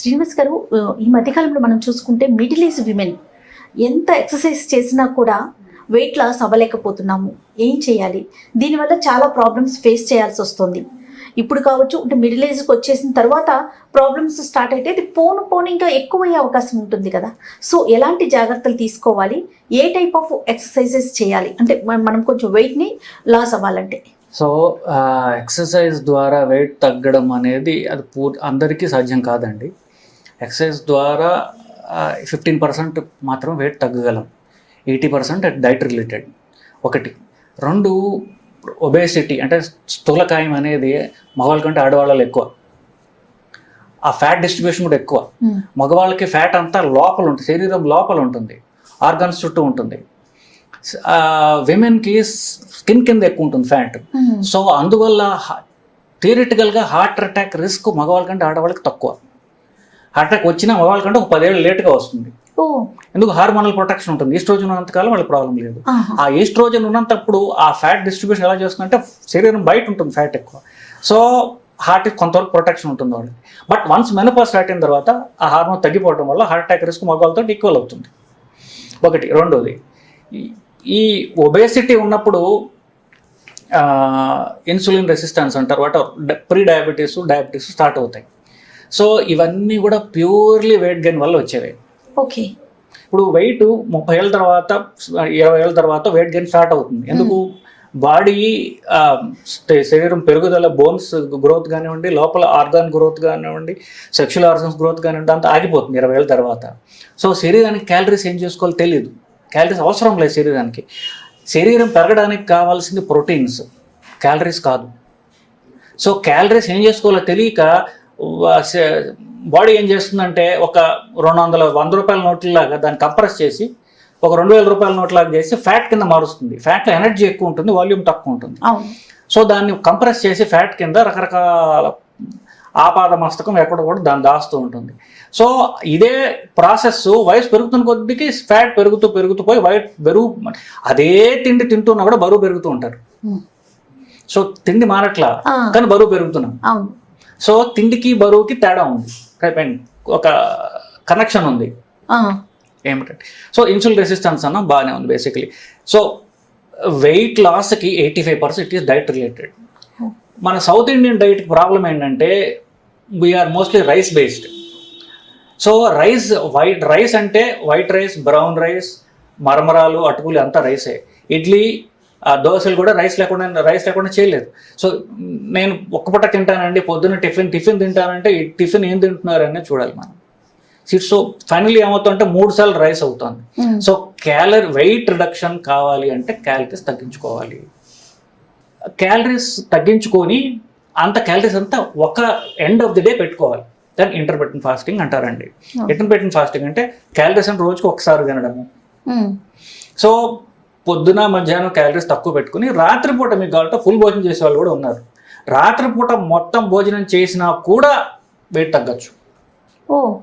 శ్రీనివాస్ గారు ఈ మధ్యకాలంలో మనం చూసుకుంటే మిడిల్ ఏజ్ విమెన్ ఎంత ఎక్సర్సైజ్ చేసినా కూడా వెయిట్ లాస్ అవ్వలేకపోతున్నాము. ఏం చేయాలి? దీనివల్ల చాలా ప్రాబ్లమ్స్ ఫేస్ చేయాల్సి వస్తుంది. ఇప్పుడు కావచ్చు అంటే మిడిల్ ఏజ్కి వచ్చేసిన తర్వాత ప్రాబ్లమ్స్ స్టార్ట్ అయితే ఇది పోను పోను ఇంకా ఎక్కువయ్యే అవకాశం ఉంటుంది కదా. సో ఎలాంటి జాగ్రత్తలు తీసుకోవాలి? ఏ టైప్ ఆఫ్ ఎక్సర్సైజెస్ చేయాలి? అంటే మనం కొంచెం వెయిట్ని లాస్ అవ్వాలంటే. సో ఎక్సర్సైజ్ ద్వారా వెయిట్ తగ్గడం అనేది అది పూర్ అందరికీ సాధ్యం కాదండి. ఎక్సర్సైజ్ ద్వారా ఫిఫ్టీన్ పర్సెంట్ మాత్రం వెయిట్ తగ్గగలం. ఎయిటీ పర్సెంట్ డైట్ రిలేటెడ్ ఒకటి. రెండు ఒబేసిటీ అంటే స్థూలకాయం అనేది మగవాళ్ళ కంటే ఆడవాళ్ళలో ఎక్కువ. ఆ ఫ్యాట్ డిస్ట్రిబ్యూషన్ కూడా ఎక్కువ. మగవాళ్ళకి ఫ్యాట్ అంతా లోపల ఉంటుంది. శరీరం లోపల ఉంటుంది. ఆర్గన్స్ చుట్టూ ఉంటుంది. విమెన్కి స్కిన్ కింద ఎక్కువ ఉంటుంది ఫ్యాట్ సో అందువల్ల థియరిటికల్గా హార్ట్ అటాక్ రిస్క్ మగవాళ్ళ కంటే ఆడవాళ్ళకి తక్కువ. హార్ట్ అటాక్ వచ్చినా మగవాళ్ళ కంటే ఒక పదేళ్ళు లేట్గా వస్తుంది. ఎందుకు? హార్మోనల్ ప్రొటెక్షన్ ఉంటుంది. ఈస్ట్రోజన్ ఉన్నంతకాలం వాళ్ళకి ప్రాబ్లం లేదు. ఆ ఈస్ట్రోజన్ ఉన్నంతప్పుడు ఆ ఫ్యాట్ డిస్ట్రిబ్యూషన్ ఎలా చేస్తుందంటే శరీరం బయట ఉంటుంది ఫ్యాట్ ఎక్కువ. సో హార్ట్ కొంతవరకు ప్రొటెక్షన్ ఉంటుంది వాళ్ళకి. బట్ వన్స్ మెనపాస్ స్టార్ట్ అయిన తర్వాత ఆ హార్మోన్ తగ్గిపోవడం వల్ల హార్ట్ అటాక్ రిస్క్ మగవాళ్ళతో ఈక్వల్ అవుతుంది. ఒకటి. రెండోది ఈ- ఈ ఒబేసిటీ ఉన్నప్పుడు ఇన్సులిన్ రెసిస్టెన్స్ అంటారు. What pre diabetes diabetes start అవుతాయి. సో ఇవన్నీ కూడా ప్యూర్లీ వెయిట్ గెయిన్ వల్ల వచ్చేవి. ఓకే. ఇప్పుడు వెయిట్ ముప్పై ఏళ్ళ తర్వాత ఇరవై ఏళ్ళ తర్వాత వెయిట్ గెయిన్ స్టార్ట్ అవుతుంది. ఎందుకు? బాడీ శరీరం పెరుగుదల బోన్స్ గ్రోత్ కానివ్వండి లోపల ఆర్గాన్ గ్రోత్ కానివ్వండి సెక్షువల్ ఆర్గన్స్ గ్రోత్ కానివ్వండి అంతా ఆగిపోతుంది ఇరవై ఏళ్ళ తర్వాత. సో శరీరానికి క్యాలరీస్ ఏం చేసుకోవాలో తెలియదు క్యాలరీస్ అవసరం లేదు శరీరానికి. శరీరం పెరగడానికి కావాల్సింది ప్రోటీన్స్. క్యాలరీస్ కాదు. సో క్యాలరీస్ ఏం చేసుకోవాలో తెలియక బాడీ ఏం చేస్తుందంటే ఒక రెండు వందల వంద రూపాయల నోట్లలాగా దాన్ని కంప్రెస్ చేసి ఒక రెండు వేల రూపాయల నోట్లాగా చేసి ఫ్యాట్ కింద మారుస్తుంది. ఫ్యాట్లో ఎనర్జీ ఎక్కువ ఉంటుంది వాల్యూమ్ తక్కువ ఉంటుంది. సో దాన్ని కంప్రెస్ చేసి ఫ్యాట్ కింద రకరకాల ఆపాద మస్తకం ఎక్కడ కూడా దాన్ని దాస్తూ ఉంటుంది. సో ఇదే ప్రాసెస్ వయసు పెరుగుతున్న కొద్దికి ఫ్యాట్ పెరుగుతూ పెరుగుతూ పోయి వైట్ బరువు అదే తిండి తింటున్నా కూడా బరువు పెరుగుతూ ఉంటారు. సో తిండి మారట్లా. కానీ బరువు పెరుగుతున్నాం. సో తిండికి బరువుకి తేడా ఉంది. ఒక కనెక్షన్ ఉంది. ఏమిటంటే సో ఇన్సులిన్ రెసిస్టెన్స్ అన్న బాగానే ఉంది బేసికలీ సో వెయిట్ లాస్కి eighty five percent is diet related మన సౌత్ ఇండియన్ డైట్ ప్రాబ్లం ఏంటంటే we're mostly rice based so rice white rice అంటే వైట్ రైస్ బ్రౌన్ రైస్ మరమరాలు అటుకులు అంతా రైసే ఇడ్లీ ఆ దోశలు కూడా రైస్ లేకుండా రైస్ లేకుండా చేయలేదు. సో నేను ఒక్క పూట తింటానండి పొద్దున్న టిఫిన్ టిఫిన్ తింటానంటే ఈ టిఫిన్ ఏం తింటున్నారనే చూడాలి మనం. సో ఫైనల్లీ ఏమవుతుందంటే మూడు సార్లు రైస్ అవుతుంది. సో క్యాలరీ వెయిట్ రిడక్షన్ కావాలి అంటే క్యాలరీస్ తగ్గించుకోవాలి. క్యాలరీస్ తగ్గించుకొని అంత క్యాలరీస్ అంతా ఒక ఎండ్ ఆఫ్ ది డే పెట్టుకోవాలి. దాన్ని ఇంటర్మీడియట్ ఫాస్టింగ్ అంటారండి. Oh. ఇంటర్మీడియట్ ఫాస్టింగ్ అంటే క్యాలరీస్ అని రోజుకి ఒకసారి తినడము. సో పొద్దున మధ్యాహ్నం క్యాలరీస్ తక్కువ పెట్టుకుని రాత్రిపూట మీకు కావాలంటే ఫుల్ భోజనం చేసే వాళ్ళు కూడా ఉన్నారు. రాత్రిపూట మొత్తం భోజనం చేసినా కూడా వెయిట్ తగ్గచ్చు. ఓ.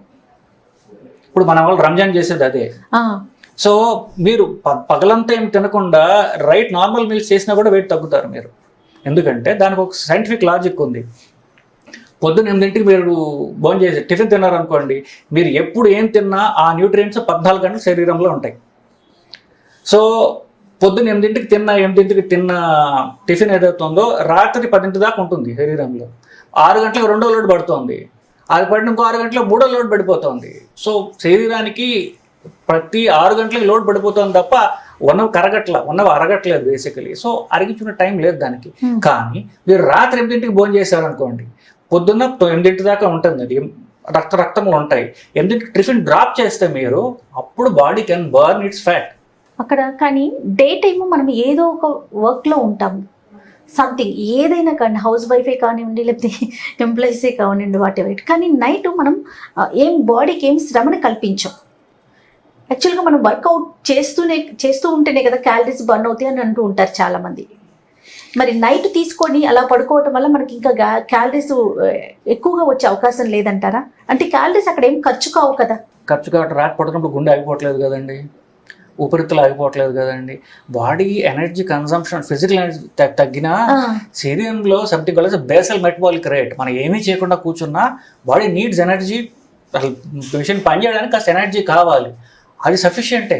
ఇప్పుడు మన వాళ్ళు రంజాన్ చేసేది అదే. సో మీరు పగలంతా ఏం తినకుండా రైట్ నార్మల్ మీల్స్ చేసినా కూడా వెయిట్ తగ్గుతారు మీరు. ఎందుకంటే దానికి ఒక సైంటిఫిక్ లాజిక్ ఉంది. పొద్దున్న ఎనిమిదింటికి మీరు భోజనం చేసి టిఫిన్ తిన్నారనుకోండి మీరు ఎప్పుడు ఏం తిన్నా ఆ న్యూట్రియంట్స్ పద్నాలుగు గంటలు శరీరంలో ఉంటాయి. సో పొద్దున్న ఎనిమిదింటికి తిన్న ఎనిమిదింటికి తిన్న టిఫిన్ ఏదైతే ఉందో రాత్రి పదింటి దాకా ఉంటుంది శరీరంలో. ఆరు గంటలకు రెండో లోడ్ పడుతుంది. అది పడిన ఇంకో ఆరు గంటలకు మూడో లోడ్ పడిపోతుంది. సో శరీరానికి ప్రతి ఆరు గంటలకు లోడ్ పడిపోతుంది తప్ప ఉన్నవి కరగట్ల ఉన్నవి అరగట్లేదు బేసికలీ సో అరిగించుకునే టైం లేదు దానికి. Hmm. కానీ మీరు రాత్రి ఎనిమిదింటికి భోజనం చేశారనుకోండి పొద్దున్న ఎనిమిదింటి దాకా ఉంటుంది అది. రక్త రక్తంలో ఉంటాయి. ఎనిమిదింటికి టిఫిన్ డ్రాప్ చేస్తే మీరు అప్పుడు body can burn its fat. అక్కడ కానీ డే టైమ్ మనం ఏదో ఒక వర్క్లో ఉంటాము సంథింగ్ ఏదైనా కానీ హౌస్ వైఫే కానివ్వండి లేకపోతే ఎంప్లాయీసే కానివ్వండి వాటి వైట్ కానీ నైట్ మనం ఏం బాడీకి ఏం శ్రమని కల్పించాం. యాక్చువల్గా మనం వర్కౌట్ చేస్తూనే చేస్తూ ఉంటేనే కదా క్యాలరీస్ బర్న్ అవుతాయి అని అంటూ ఉంటారు చాలామంది. మరి నైట్ తీసుకొని అలా పడుకోవటం వల్ల మనకి ఇంకా క్యాలరీస్ ఎక్కువగా వచ్చే అవకాశం లేదంటారా? అంటే క్యాలరీస్ అక్కడ ఏం ఖర్చు కావు కదా. ఖర్చు కావటం రాట్ పడుతున్నప్పుడు గుండె ఆగిపోవట్లేదు కదండి. ఊపిరితిత్తులు ఆగిపోవట్లేదు కదండి. Body energy consumption physical energy తగ్గినా శరీరంలో something called basal metabolic rate. మనం ఏమీ చేయకుండా కూర్చున్నా బాడీ నీడ్స్ ఎనర్జీ అసలు మిషన్ పనిచేయడానికి కాస్త ఎనర్జీ కావాలి. అది సఫిషియంటే.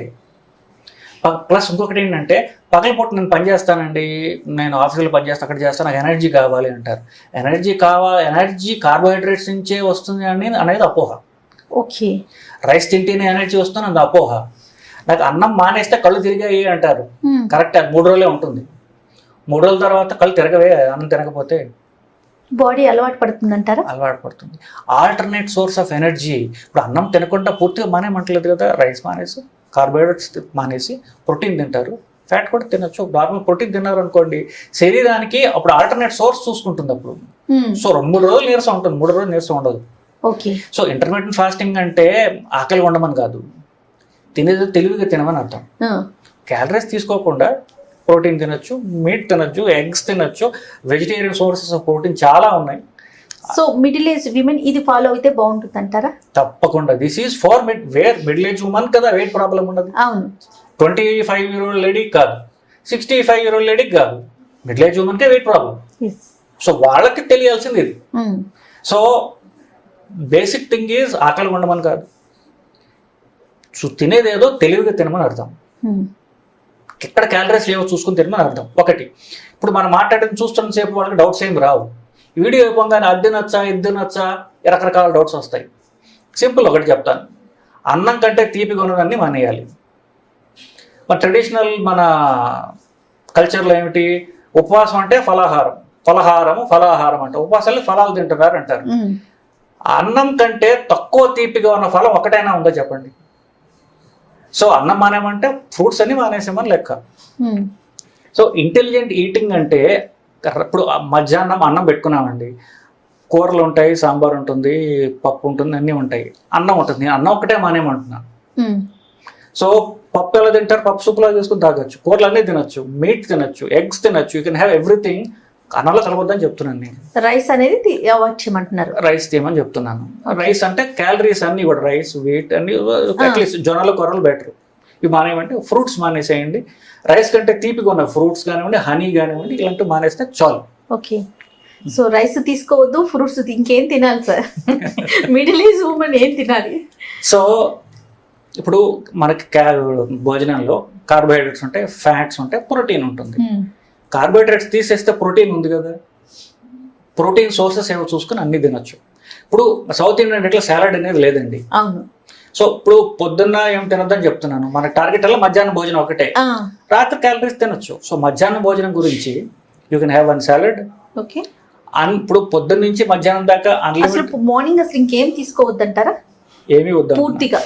ప్లస్ ఇంకొకటి ఏంటంటే పగల పూట నేను పని చేస్తానండి నేను ఆఫీసులో పని చేస్తాను అక్కడ చేస్తాను నాకు ఎనర్జీ కావాలి అంటారు. ఎనర్జీ కావాలి ఎనర్జీ కార్బోహైడ్రేట్స్ నుంచే వస్తుంది అని అనేది అపోహ. ఓకే. రైస్ తింటేనే ఎనర్జీ వస్తుంది అది అపోహ. నాకు అన్నం మానేస్తే కళ్ళు తిరిగాయి అంటారు. కరెక్ట్ మూడు రోజులే ఉంటుంది. మూడు రోజుల తర్వాత కళ్ళు తిరగవే అన్నం తిరగకపోతే బాడీ అలవాటు పడుతుందంటారా అలవాటు పడుతుంది. ఆల్టర్నేట్ సోర్స్ ఆఫ్ ఎనర్జీ ఇప్పుడు అన్నం తినకుండా పూర్తిగా మానేమంటలేదు కదా రైస్ మానేసి కార్బోహైడ్రేట్స్ మానేసి ప్రోటీన్ తింటారు. ఫ్యాట్ కూడా తినొచ్చు. నార్మల్ ప్రోటీన్ తిన్నారు అనుకోండి శరీరానికి అప్పుడు ఆల్టర్నేట్ సోర్స్ చూసుకుంటుంది అప్పుడు. సో రెండు మూడు రోజులు నీరసం ఉంటుంది మూడు రోజులు నీరసం ఉండదు. ఓకే. సో ఇంటర్మీడియట్ ఫాస్టింగ్ అంటే ఆకలి ఉండమని కాదు. తినేది తెలివిగా తినమని అర్థం. క్యాలరీస్ తీసుకోకుండా ప్రోటీన్ తినొచ్చు మీట్ తినొచ్చు ఎగ్స్ తినొచ్చు వెజిటేరియన్ సోర్సెస్ ఆఫ్ ప్రోటీన్ చాలా ఉన్నాయి. సో మిడిల్ ఏజ్ విమెన్ ఇది ఫాలో అయితే బాగుంటుంది అంటారా? తప్పకుండా. This is for mid where middle age women కదా వెయిట్ ప్రాబ్లం ఉండదు. అవును. Twenty five year old lady కాదు. Sixty five year old lady కాదు మిడిల్ ఏజ్ ఉమెన్కే వెయిట్ ప్రాబ్లం సో వాళ్ళకి తెలియాల్సింది ఇది. సో బేసిక్ థింగ్ ఈజ్ ఆకలి ఉండమని కాదు. సో తినేదేదో తెలివిగా తినమని అర్థం. ఎక్కడ క్యాలరీస్ లేవో చూసుకుని తినమని అర్థం. ఒకటి. ఇప్పుడు మనం మాట్లాడిన చూస్తున్న సేపు వాళ్ళకి డౌట్స్ ఏం రావు. వీడియో అయిపోగానే అది నచ్చా ఇది నచ్చా రకరకాల డౌట్స్ వస్తాయి. సింపుల్ ఒకటి చెప్తాను. అన్నం కంటే తీపిగా ఉన్నదాన్ని మానేయాలి. మన ట్రెడిషనల్ మన కల్చర్లో ఏమిటి? ఉపవాసం అంటే ఫలాహారం. ఫలహారము ఫలాహారం అంటే ఉపవాసాలు ఫలాలు తింటున్నారు అంటారు. అన్నం కంటే తక్కువ తీపిగా ఉన్న ఫలం ఒకటైనా ఉందో చెప్పండి? సో అన్నం మానేమంటే ఫ్రూట్స్ అన్ని మానేసామని లెక్క. సో ఇంటెలిజెంట్ ఈటింగ్ అంటే ఇప్పుడు మధ్యాహ్నం అన్నం పెట్టుకున్నామండి. కూరలు ఉంటాయి సాంబార్ ఉంటుంది పప్పు ఉంటుంది అన్నీ ఉంటాయి. అన్నం ఉంటుంది. నేను అన్నం ఒకటే మానేమంటున్నా సో పప్పు ఎలా తింటారు? పప్పు సూపులా చేసుకుని తాగొచ్చు. కూరలు అన్నీ తినొచ్చు. మీట్ తినొచ్చు. ఎగ్స్ తినొచ్చు. యూ కెన్ హ్యావ్ ఎవ్రీథింగ్ అన్నంలో కలవద్దని చెప్తున్నాను నేను. రైస్ అనేది చేయమంటున్నారు రైస్ తీయమని చెప్తున్నాను. రైస్ అంటే క్యాలరీస్ అన్ని కూడా రైస్ వీట్ అన్ని అట్లీస్ట్ జొన్నలు కొరలు బెటర్. ఇవి మానేయమంటే ఫ్రూట్స్ మానేసేయండి. రైస్ కంటే తీపిగా ఉన్న ఫ్రూట్స్ కానివ్వండి హనీ కానివ్వండి ఇలాంటివి మానేస్తే చాలు. ఓకే. సో రైస్ తీసుకోవద్దు ఫ్రూట్స్ ఇంకేం తినాలి సార్? మిడిల్ ఏజ్ ఉమెన్ ఏం తినాలి? సో ఇప్పుడు మనకి క్యా భోజనంలో కార్బోహైడ్రేట్స్ ఉంటాయి ఫ్యాట్స్ ఉంటాయి ప్రోటీన్ ఉంటుంది. కార్బోహైడ్రేట్స్ తీసేస్తే ప్రోటీన్ ఉంది కదా. ప్రోటీన్ సోర్సెస్ ఏవో చూసుకుని అన్ని తినొచ్చు. ఇప్పుడు సౌత్ ఇండియన్ ఇట్లా సాలడ్ అనేది లేదండి. అవును. సో ఇప్పుడు పొద్దున్న ఏం తినొద్దని చెప్తున్నాను. మన టార్గెట్ అలా మధ్యాహ్నం భోజనం ఒకటే. రాత్రి క్యాలరీస్ తినొచ్చు. సో మధ్యాహ్నం భోజనం గురించి you can have one salad okay. అన్ ఇప్పుడు పొద్దున్న నుంచి మధ్యాహ్నం దాకా అన్లిమిటెడ్ మార్నింగ్ అసలు ఇంకేం తీసుకోవద్దంటారా? ఏమీ వద్దాం పూర్తిగా.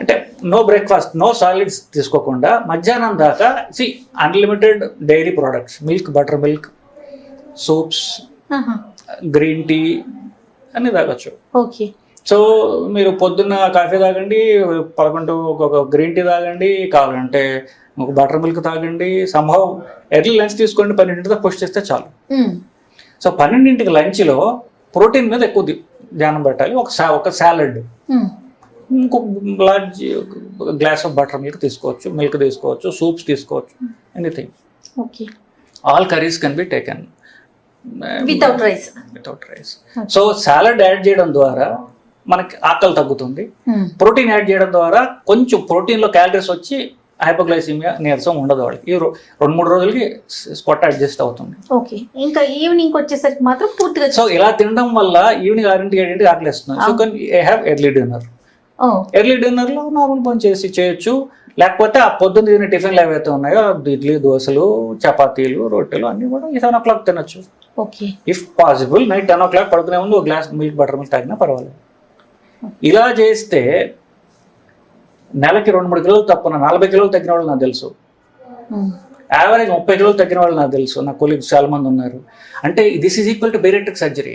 అంటే నో బ్రేక్ఫాస్ట్ నో సాలిడ్స్ తీసుకోకుండా మధ్యాహ్నం దాకా C unlimited dairy products milk butter milk soups green tea అన్ని తాగొచ్చు. ఓకే. సో మీరు పొద్దున్న కాఫీ తాగండి పదకొండు ఒక గ్రీన్ టీ తాగండి కావాలంటే ఒక బటర్ మిల్క్ తాగండి సంభవ్ ఎర్లీ లంచ్ తీసుకోండి పన్నెండింటితో పుష్ చేస్తే చాలు. సో పన్నెండింటికి లంచ్లో ప్రోటీన్ మీద ఎక్కువ ధ్యానం పెట్టాలి ఒక ఒక సాలడ్ ఇంకొక large glass of butter milk తీసుకోవచ్చు మిల్క్ తీసుకోవచ్చు సూప్స్ తీసుకోవచ్చు anything okay all curries can be taken without rice without rice so salad add చేయడం ద్వారా మనకి ఆకలి తగ్గుతుంది. ప్రోటీన్ యాడ్ చేయడం ద్వారా కొంచెం ప్రోటీన్లో క్యాలరీస్ వచ్చి హైపోగ్లైసిమియా నీరసం ఉండదు వాళ్ళకి. ఈ రెండు మూడు రోజులకి స్పొట్ట అడ్జస్ట్ అవుతుంది. ఓకే ఇంకా ఈవినింగ్ వచ్చేసరికి మాత్రం పూర్తిగా సో ఇలా తినడం వల్ల ఈవినింగ్ ఆరింటికి ఏడింటికి ఆకలిస్తుంది so can have early dinner early డిన్నర్లో normal పని చేసి చేయొచ్చు. లేకపోతే ఆ పొద్దున్న తినే టిఫిన్లు ఏవైతే ఉన్నాయో ఇడ్లీ దోశలు చపాతీలు రొట్టెలు అన్నీ కూడా ఈ సెవెన్ ఓ క్లాక్ తినొచ్చు. If possible night ten o'clock పడుకునే ముందు ఒక గ్లాస్ మిల్క్ బటర్ మిల్క్ తాగినా పర్వాలేదు. ఇలా చేస్తే నెలకి రెండు మూడు కిలోలు తప్పున నలభై కిలోలు తగ్గిన వాళ్ళు నాకు తెలుసు. యావరేజ్ ముప్పై కిలోలు తగ్గిన వాళ్ళు నాకు తెలుసు. నా కొలీగ్స్ చాలా మంది ఉన్నారు. అంటే this is equal to bariatric surgery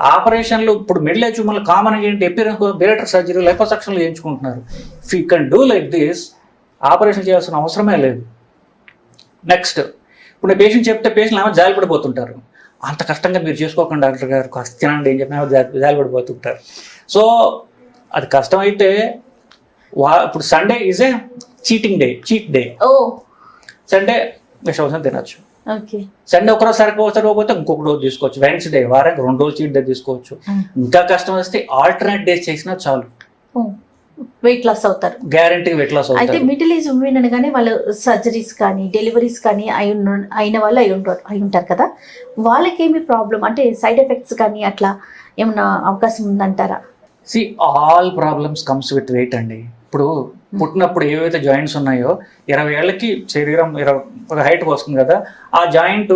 ఆపరేషన్లు ఇప్పుడు మిడిల్ ఏజ్ మళ్ళీ కామన్ ఏంటి? ఎపిరెన్స్ బేరెట్రిక్ సర్జరీ లైపోసక్షన్లు చేయించుకుంటున్నారు. If you can do like this operation చేయాల్సిన అవసరమే లేదు. నెక్స్ట్ ఇప్పుడు పేషెంట్ చెప్తే పేషెంట్ ఏమో జాలి పడిపోతుంటారు అంత కష్టంగా మీరు చేసుకోకండి డాక్టర్ గారు. కాస్త తినండి అని చెప్పి ఏమో జా- జాలి పడిపోతుంటారు సో అది కష్టమైతే వా ఇప్పుడు Sunday is a cheating day cheat day oh. Sunday విషవసం తినచ్చు. ఓకే. సండే ఒకరోజు సరిపోతే పోతే ఇంకొక రోజు తీసుకోవచ్చు. వెన్స్డే వారానికి రెండు రోజులు చీట్ డే తీసుకోవచ్చు. ఇంకా కష్టం వస్తే ఆల్టర్నేట్ డేస్ చేసినా చాలు. వెయిట్ లాస్ అవుతారు. గ్యారంటీ వెయిట్ లాస్ అయితే మిడిల్ ఏజ్ ఉమెన్ అనగానే వాళ్ళు సర్జరీస్ కానీ డెలివరీస్ కానీ అయి అయిన వాళ్ళు అయి ఉంటారు అయి ఉంటారు కదా. వాళ్ళకేమి ప్రాబ్లం అంటే సైడ్ ఎఫెక్ట్స్ కానీ అట్లా ఏమన్నా అవకాశం ఉందంటారా? See all problems comes with weight అండి. ఇప్పుడు పుట్టినప్పుడు ఏవైతే జాయింట్స్ ఉన్నాయో ఇరవై ఏళ్ళకి శరీరం ఇరవై ఒక హైట్ వస్తుంది కదా ఆ జాయింట్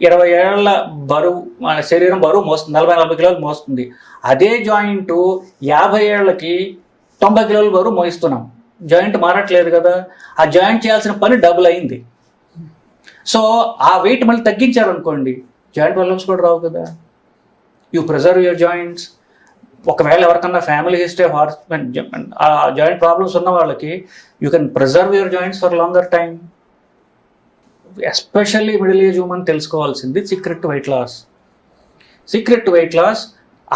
ఇరవై ఏళ్ళ బరువు మన శరీరం బరువు మోస్తుంది నలభై నలభై కిలోలు మోస్తుంది. అదే జాయింట్ యాభై ఏళ్ళకి తొంభై కిలోల బరువు మోయిస్తున్నాం. జాయింట్ మారట్లేదు కదా ఆ జాయింట్ చేయాల్సిన పని డబుల్ అయింది. సో ఆ వెయిట్ మళ్ళీ తగ్గించారనుకోండి జాయింట్ ప్రాబ్లమ్స్ కూడా రావు కదా. యూ ప్రిజర్వ్ యువర్ జాయింట్స్ ఒకవేళ ఎవరికన్నా ఫ్యామిలీ హిస్టరీ హార్ట్ ఆ జాయింట్ ప్రాబ్లమ్స్ ఉన్న వాళ్ళకి you can preserve your joints for longer time especially middle age women తెలుసుకోవాల్సింది secret weight loss secret weight loss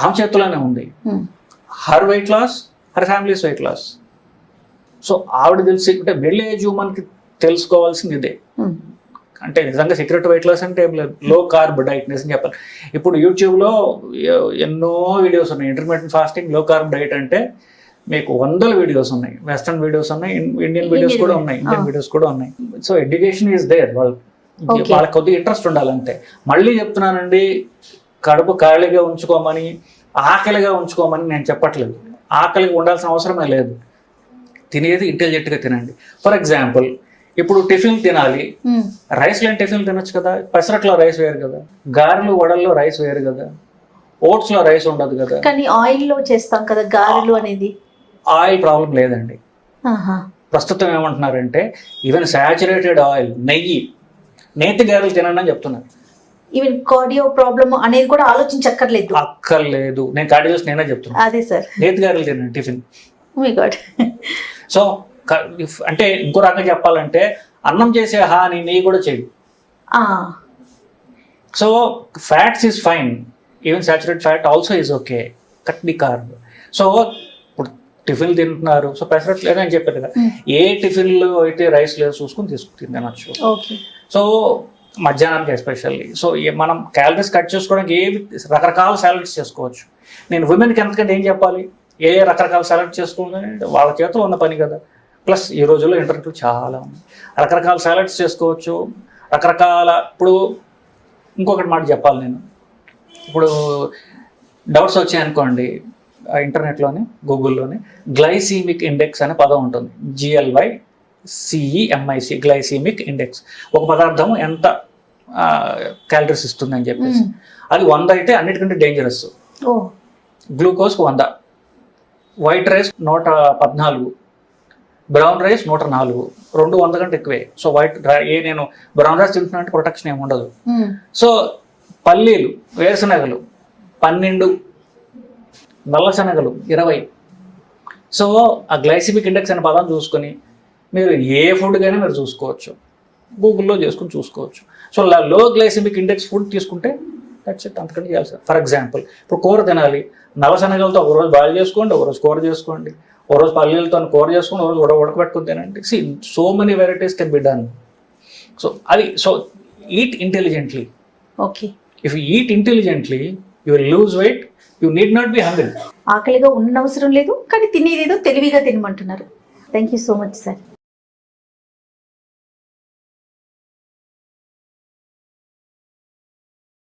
ఆమె చేతిలోనే ఉంది. Her weight loss her families weight loss so ఆవిడ తెలిసి అంటే మిడిల్ ఏజ్ ఉమెన్కి తెలుసుకోవాల్సింది ఇదే. Hmm. అంటే నిజంగా సీక్రెట్ వెయిట్ లాస్ అంటే ఏం లేదు. లో కార్బ్ డైట్ నిజం చెప్పాలి. ఇప్పుడు యూట్యూబ్లో ఎన్నో వీడియోస్ ఉన్నాయి. ఇంటర్మీడియట్ ఫాస్టింగ్లో కార్బ్ డైట్ అంటే మీకు వందల వీడియోస్ ఉన్నాయి. వెస్ట్రన్ వీడియోస్ ఉన్నాయి. ఇండియన్ వీడియోస్ కూడా ఉన్నాయి. Indian Ah. వీడియోస్ కూడా ఉన్నాయి. సో ఎడ్యుకేషన్ ఈజ్ దేర్ వాళ్ళు. వాళ్ళకి కొద్దిగా ఇంట్రెస్ట్ ఉండాలంతే. మళ్ళీ చెప్తున్నానండి కడుపు ఖాళీగా ఉంచుకోమని ఆకలిగా ఉంచుకోమని నేను చెప్పట్లేదు. ఆకలిగా ఉండాల్సిన అవసరమే లేదు. తినేది ఇంటెలిజెంట్గా తినండి. ఫర్ ఎగ్జాంపుల్ ఇప్పుడు టిఫిన్ తినాలి. రైస్ లేని టిఫిన్ తినొచ్చు కదా. పెసరట్లో రైస్ వేరు కదా. గారెలు వడల్లో రైస్ వేరు కదా. ఓట్స్లో రైస్ ఉండదు కదా. కానీ ఆయిల్లో చేస్తాం కదా గారెలు అనేది? ఆయిల్ ప్రాబ్లం లేదండి. ప్రస్తుతం ఏమంటున్నారంటే ఈవెన్ సాచురేటెడ్ ఆయిల్ నెయ్యి నేతి గారెలు తినండి అని చెప్తున్నారు. ఈవెన్ కార్డియో ప్రాబ్లమ్ అనేది కూడా ఆలోచించక్కర్లేదు. అక్కర్లేదు. నేను కార్డియోస్ నేనే చెప్తున్నాను అదే సార్. నేతి గారెలు తినండి టిఫిన్. గాడ్ సో అంటే ఇంకో రకంగా చెప్పాలంటే అన్నం చేసే హాని నెయ్యి కూడా చేయదు so fats is fine. Even saturate fat also is okay. Cut the carb. So ఇప్పుడు టిఫిన్ తింటున్నారు. సో పెసరట్ లేదని చెప్పారు కదా. ఏ టిఫిన్లో అయితే రైస్ లేదు చూసుకుని తీసుకుని తినచ్చు ఓకే. సో మధ్యాహ్నానికి ఎస్పెషల్లీ సో మనం క్యాలరీస్ కట్ చేసుకోవడానికి ఏ రకరకాల సాలడ్స్ చేసుకోవచ్చు. నేను ఉమెన్కి ఎంతకంటే ఏం చెప్పాలి? ఏ ఏ రకరకాల సాలడ్ చేసుకోవాలి వాళ్ళ చేతిలో ఉన్న పని కదా. ప్లస్ ఈ రోజుల్లో ఇంటర్నెట్ చాలా ఉంది రకరకాల సాలడ్స్ చేసుకోవచ్చు. రకరకాల ఇప్పుడు ఇంకొకటి మాట చెప్పాలి నేను. ఇప్పుడు డౌట్స్ వచ్చాయనుకోండి ఇంటర్నెట్లోని గూగుల్లోని గ్లైసీమిక్ ఇండెక్స్ అనే పదం ఉంటుంది. G L Y C E M I C glycemic index. ఒక పదార్థం ఎంత క్యాలరీస్ ఇస్తుంది అని చెప్పేసి. అది వంద అయితే అన్నిటికంటే డేంజరస్. ఓ. గ్లూకోజ్కి వంద. వైట్ రైస్ నూట పద్నాలుగు. బ్రౌన్ రైస్ నూట నాలుగు. రెండు వంద కంటే ఎక్కువే. సో వైట్ ఏ నేను బ్రౌన్ రైస్ తింటున్నా అంటే ప్రొటెక్షన్ ఏమి ఉండదు. సో పల్లీలు వేరుశనగలు పన్నెండు నల్ల శనగలు ఇరవై. సో ఆ గ్లైసిమిక్ ఇండెక్స్ అనే పదం చూసుకొని మీరు ఏ ఫుడ్ కానీ మీరు చూసుకోవచ్చు. గూగుల్లో చేసుకుని చూసుకోవచ్చు. So low glycemic index food తీసుకుంటే దట్స్ ఇట్ అంతకంటే చేయాల్సి ఫర్ ఎగ్జాంపుల్ ఇప్పుడు కూర తినాలి. నల్ల శనగలతో ఒక రోజు బాయిల్ చేసుకోండి ఒక రోజు కూర చేసుకోండి. ఒక రోజు పల్లీలతో కూర చేసుకోండి ఒక రోజు ఉడ ఉడకబెట్టుకుని తినండి. See so many varieties can be done so అది so eat intelligently okay if you eat intelligently you will lose weight you need not be hungry ఆకలిగా ఉండనవసరం లేదు కానీ తినేదేదో తెలివిగా తినమంటున్నారు. Thank you so much sir